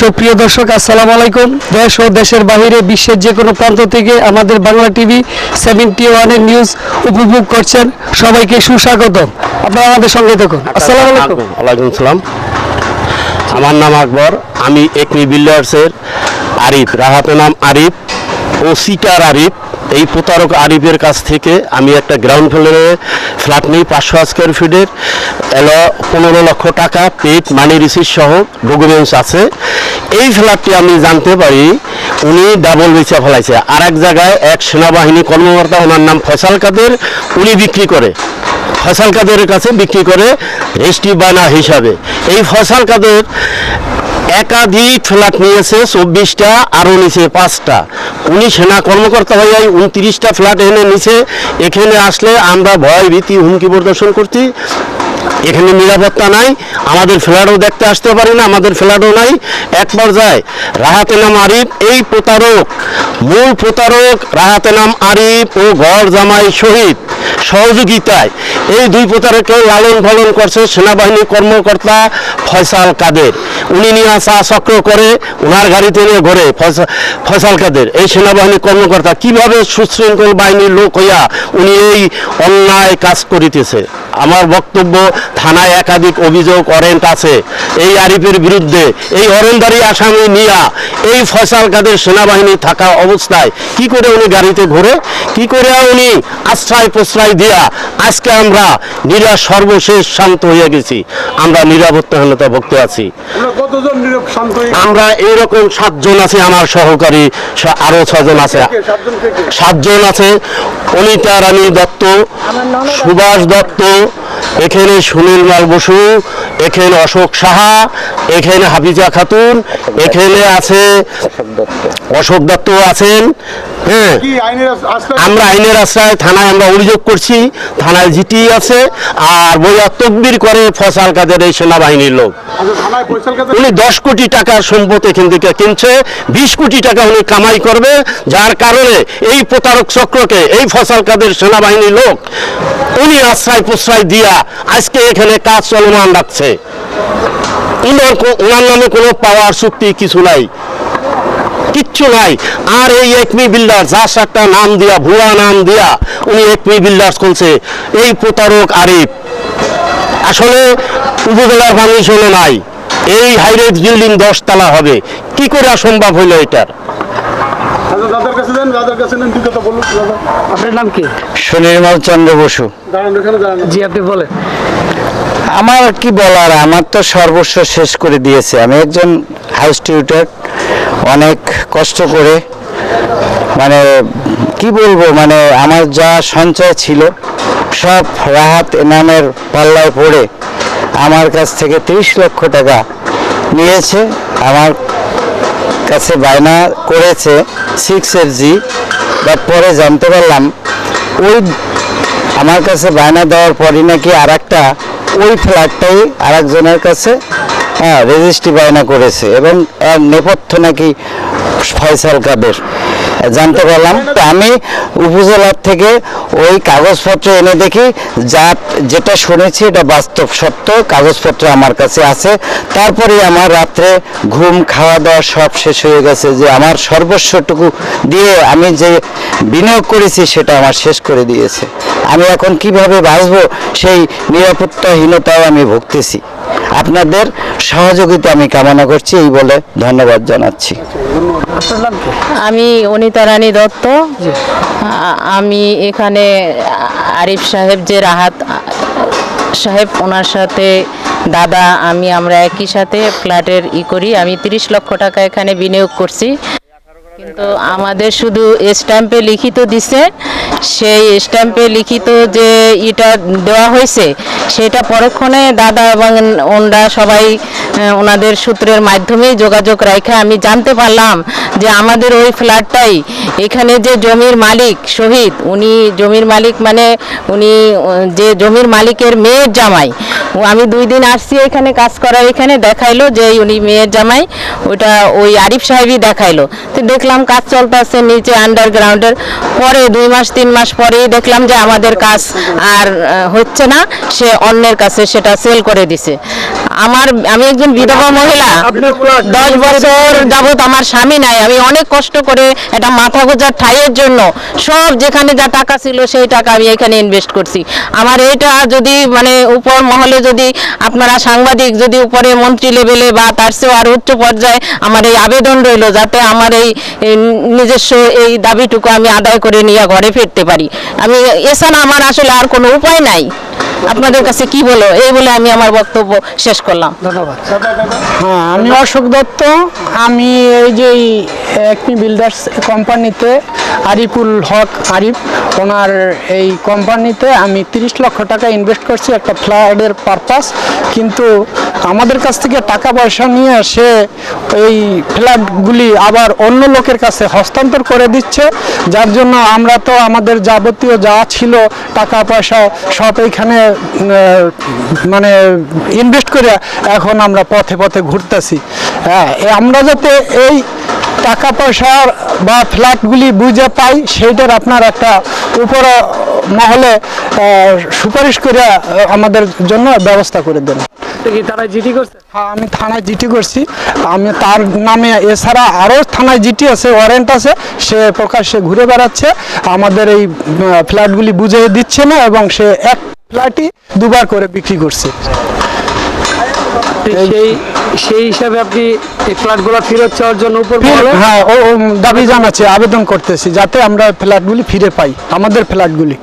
সুপ্রিয় দর্শক, আসসালামু আলাইকুম। দেশ ও দেশের বাইরে বিশ্বের যে কোনো প্রান্ত থেকে আমাদের বাংলা টিভি সেভেন্টি ওয়ানের নিউজ উপভোগ করছেন। সবাইকে সুস্বাগত আপনারা আমাদের সঙ্গে দেখুন আসসালাম আলাইকুম। ওয়ালাইকুম সালাম। আমার নাম আকবর। আমি একমি বিল্ডার্সের আরিফ রাহাতের নাম আরিফ ও সিটার আরিফ। এই প্রতারক আরিফের কাছ থেকে আমি একটা গ্রাউন্ড ফ্লোরে ফ্ল্যাট নিই, পাঁচশো স্কোয়ার ফিটের এলো পনেরো লক্ষ টাকা পেড মানি রিসিট সহ ডকুমেন্টস আছে। এই ফ্ল্যাটটি আমি জানতে পারি, উনি ডাবল বেচা ফেলাইছে আর এক জায়গায় এক সেনাবাহিনী কর্মকর্তা, ওনার নাম ফয়সাল কাদের, উনি বিক্রি করে। ফয়সাল কাদের কাছে বিক্রি করে রেস্টি বানা হিসাবে। এই ফয়সাল কাদের একাধিক ফ্ল্যাট নিয়েছে, চব্বিশটা আরও নিচে পাঁচটা। উনি সেনা কর্মকর্তা হয়ে যায় উনত্রিশটা ফ্ল্যাট এনে নিচে এখানে আসলে আমরা ভয় ভীতি হুমকি প্রদর্শন করছি। এখানে নিরাপত্তা নাই, আমাদের ফ্ল্যাটও দেখতে আসতে পারি না, আমাদের ফ্ল্যাটও নাই। এক পর্যায়ে রাহাতে আরিফ, এই প্রতারক, মূল প্রতারক রাহাতে আরিফ ও ঘর জামাই শহীদ। সহযোগিতায় এই দুই প্রতারককে লালন পালন করছে সেনাবাহিনী কর্মকর্তা ফয়সাল কাদের। উনি নিয়ে আসা চক্র করে ওনার গাড়িতে নিয়ে ঘোরে ফয়সা- ফয়সাল কাদের। এই সেনাবাহিনী কর্মকর্তা কীভাবে সুশৃঙ্খল বাহিনীর লোক হইয়া উনি এই অন্যায় কাজ করিতেছে? আমার বক্তব্য থানায় একাধিক অভিযোগ ওয়ারেন্ট আছে। এই আরিফের বিরুদ্ধে এই অরেন্দারি আসামি নিয়া এই ফয়সাল কাদের সেনাবাহিনী থাকা অবস্থায় কি করে উনি গাড়িতে ঘুরে? কি করে উনি আশ্রয় প্রশ্রয় দিয়া আজকে আমরা নিরা সর্বশেষ শান্ত হয়ে গেছি। আমরা নিরাপত্তাহীনতা ভুগতে আছি। আমরা এইরকম সাতজন আছে আমার সহকারী আরও ছজন আছে। সাতজন আছে অনিতা রানী দত্ত সুভাষ দত্ত এখানে সুনীল মাল বসু এখানে অশোক সাহা এখানে হাফিজা খাতুন এখানে আছে অশোক দত্ত আছেন হ্যাঁ। আমরা আইনের আশ্রয় থানায় আমরা অভিযোগ করছি থানায় জিটি আছে আর বইয়া তকবির করে ফসাল কাদের এই সেনাবাহিনীর লোক। আচ্ছা উনি দশ কোটি টাকার সম্পদ এখান থেকে কিনছে বিশ কোটি টাকা উনি কামাই করবে যার কারণে এই প্রতারক চক্রকে এই ফসল কাদের সেনাবাহিনীর লোক উনি আশ্রয় প্রশ্রয় দিয়া আজকে এখানে কাজ চলমান রাখছে। উনার কো- ওনার নামে কোনো পাওয়ার চুক্তি কিছু নাই। কিচ্ছু নাই। আর এই একমি বিল্ডার যার একটা নাম দিয়া ভুয়া নাম দিয়া উনি একমি বিল্ডার্স খুলছে। এই প্রতারক আরিফ। আসলে উপজেলার পারমিশনও নাই। এই হাইরেজ বিল্ডিং দশ তলা হবে। কি করে সম্ভব হইল এটার? আচ্ছা দাদার কাছে যান দাদার কাছে নেন দুই কথা বলুন দাদা। আপনার নাম কি? সুনির্মল চন্দ্র বসু। জি আপনি বলেন। আমার কি বলার, আমার তো সর্বস্ব শেষ করে দিয়েছে। আমি একজন হাউস টিউটার অনেক কষ্ট করে মানে কি বলব মানে আমার যা সঞ্চয় ছিল, সব রাহাত নামের পাল্লায় পড়ে আমার কাছ থেকে তিরিশ লক্ষ টাকা নিয়েছে। আমার কাছে বায়না করেছে সিক্স এর জি বাট পরে জানতে পারলাম, ওই আমার কাছে বায়না দেওয়ার পরই নাকি আর একটা ওই ফ্ল্যাটটাই আরেকজনের কাছে হ্যাঁ রেজিস্ট্রি বায়না করেছে এবং নেপথ্য নাকি ফয়সাল কাদের। জানতে পারলাম। আমি উপজেলার থেকে ওই কাগজপত্র এনে দেখি, যা যেটা শুনেছি এটা বাস্তব সত্য, কাগজপত্র আমার কাছে আছে। তারপরে আমার রাত্রে ঘুম, খাওয়া দাওয়া সব শেষ হয়ে গেছে যে আমার সর্বস্বটুকু দিয়ে আমি যে বিনিয়োগ করেছি সেটা আমার শেষ করে দিয়েছে। আমি এখন কীভাবে বাঁচবো সেই নিরাপত্তাহীনতাও আমি ভুগতেছি। আপনাদের সহযোগিতা আমি কামনা করছি, এই বলে ধন্যবাদ জানাচ্ছি। আমি অনিতা রানী দত্ত। আমি এখানে আরিফ সাহেব যে রাহাত সাহেব, ওনার সাথে দাদা, আমি, আমরা একই সাথে ফ্ল্যাটের ই করি। আমি তিরিশ লক্ষ টাকা এখানে বিনিয়োগ করছি। কিন্তু আমাদের শুধু স্ট্যাম্পে লিখিত দিছে। সেই স্ট্যাম্পে লিখিত যে ইটা দেওয়া হয়েছে, সেটা পরক্ষণে দাদা এবং ওনরা সবাই ওনাদের সূত্রের মাধ্যমেই যোগাযোগ রাখে আমি জানতে পারলাম যে আমাদের ওই ফ্ল্যাটটাই, এখানে যে জমির মালিক শহীদ, উনি জমির মালিক মানে উনি যে জমির মালিকের মেয়ের জামাই আমি দুই দিন আসছি এখানে, কাজ করার এখানে, দেখাইলো যে উনি মেয়ের জামাই, ওইটা ওই আরিফ সাহেবই দেখাইলো। তো দেখলাম কাজ চলতেছে নিচে আন্ডারগ্রাউন্ডের পরে দুই মাস, তিন মাস পরেই দেখলাম যে আমাদের কাজ আর হচ্ছে না, সে অন্যের কাছে সেটা সেল করে দিছে। আমার আমি একজন বিধবা মহিলা। দশ বছর যাবত আমার স্বামী নাই। আমি অনেক কষ্ট করে এটা মাথা গোজার ঠাইয়ের জন্য সব যেখানে যা টাকা ছিল সেই টাকা আমি এখানে ইনভেস্ট করছি। আমার এটা যদি মানে উপর মহলে যদি আপনারা সাংবাদিক যদি উপরে মন্ত্রী লেভেলে বা তার চেয়েও আর উচ্চ পর্যায়ে আমার এই আবেদন রইল যাতে আমার এই এই নিজস্ব এই দাবিটুকু আমি আদায় করে নিয়ে ঘরে ফিরতে পারি। আমি এছাড়া আমার আসলে আর কোনো উপায় নাই। আপনাদের কাছে কি বলো? এই বলে আমি আমার বক্তব্য শেষ করলাম। ধন্যবাদ। হ্যাঁ আমি অশোক দত্ত আমি এই যে একমি বিল্ডার্স কোম্পানিতে আরিফুল হক আরিফ, ওনার এই কোম্পানিতে আমি তিরিশ লক্ষ টাকা ইনভেস্ট করছি একটা ফ্ল্যাটের পারপাস কিন্তু আমাদের কাছ থেকে টাকা পয়সা নিয়ে সে এই ফ্ল্যাটগুলি আবার অন্য লোকের কাছে হস্তান্তর করে দিচ্ছে, যার জন্য আমরা তো আমাদের যাবতীয় যা ছিল টাকা পয়সা সব এইখানে মানে ইনভেস্ট করে এখন আমরা পথে পথে ঘুরতেছি। হ্যাঁ আমরা যাতে এই টাকা পয়সা বা ফ্ল্যাটগুলি বুঝে পাই সেইটার আপনার একটা উপর মহলে সুপারিশ করে আমাদের জন্য ব্যবস্থা করে দেন। তারা জিডি করছে? হ্যাঁ আমি থানায় জিটি করছি। আমি তার নামে এছাড়া আরও থানায় জিটি আছে ওয়ারেন্ট আছে সে প্রকাশ্যে ঘুরে বেড়াচ্ছে। আমাদের এই ফ্ল্যাটগুলি বুঝিয়ে দিচ্ছে না এবং সে এক ফ্ল্যাটই দুবার করে বিক্রি করছে। সেই সেই হিসাবে আপনি এই ফ্ল্যাটগুলো ফেরত চাওয়ার জন্য উপর হ্যাঁ ও ও দাবি জানাচ্ছে আবেদন করতেছি যাতে আমরা ফ্ল্যাটগুলি ফিরে পাই আমাদের ফ্ল্যাটগুলি।